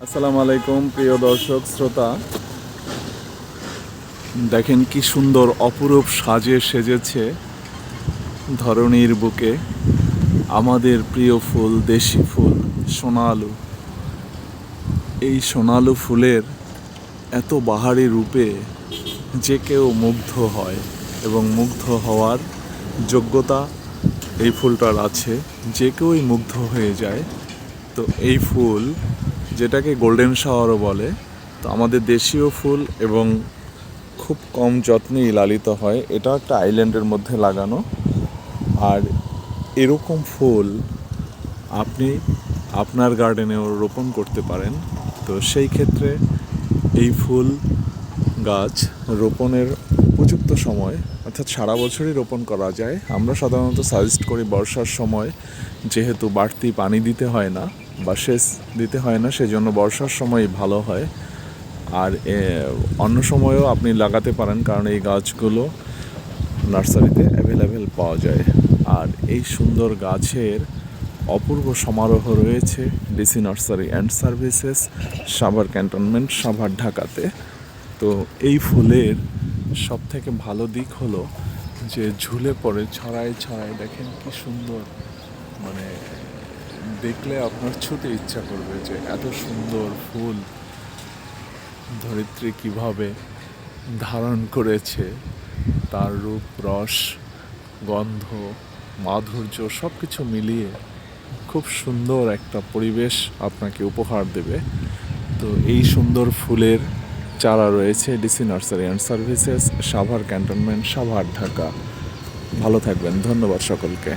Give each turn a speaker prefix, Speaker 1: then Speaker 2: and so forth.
Speaker 1: আসসালামু আলাইকুম, প্রিয় দর্শক, শ্রোতা। দেখেন কি সুন্দর, অপরূপ সাজে সেজেছে ধরণীর বুকে আমাদের প্রিয় ফুল, দেশি ফুল, সোনালু। এই সোনালু ফুলের এত বাহারি রূপে যে কেউ মুগ্ধ হয় এবং মুগ্ধ হওয়ার যোগ্যতা এই ফুলটার আছে। যে কেউই মুগ্ধ হয়ে যায়। তো এই ফুল যেটাকে গোল্ডেন শাওয়ারও বলে, তো আমাদের দেশীয় ফুল এবং খুব কম যত্নেই লালিত হয়। এটা একটা আইল্যান্ডের মধ্যে লাগানো। আর এরকম ফুল আপনি আপনার গার্ডেনেও রোপণ করতে পারেন। তো সেই ক্ষেত্রে এই ফুল গাছ রোপণের উপযুক্ত সময়, অর্থাৎ সারা বছরই রোপণ করা যায়। আমরা সাধারণত সাজেস্ট করি বর্ষার সময়, যেহেতু বাড়তি পানি দিতে হয় না। বা সেচ দিতে হয় না, সেজন্য বর্ষার সময় ভালো হয়। আর অন্য সময়েও আপনি লাগাতে পারেন, কারণ এই গাছগুলো নার্সারিতে অ্যাভেলেবেল পাওয়া যায়। আর এই সুন্দর গাছের অপূর্ব সমারোহ রয়েছে DC nursery and services Savar cantonment, Savar ঢাকাতে। তো এই ফুলের সব থেকে ভালো দিক হলো যে ঝুলে পড়ে, ছড়ায় ছড়ায়, দেখেন কি সুন্দর মানে দেখলে আপনার ছুতে ইচ্ছা করবে যে এত সুন্দর ফুল, ধরিত্রী কীভাবে ধারণ করেছে, তার রূপ, রস, গন্ধ, মাধুর্য সব কিছু মিলিয়ে খুব সুন্দর একটা পরিবেশ আপনাকে উপহার দেবে। তো এই সুন্দর ফুলের চারা রয়েছে DC nursery and services, Savar cantonment, Savar Dhaka. ভালো থাকবেন, ধন্যবাদ সকলকে।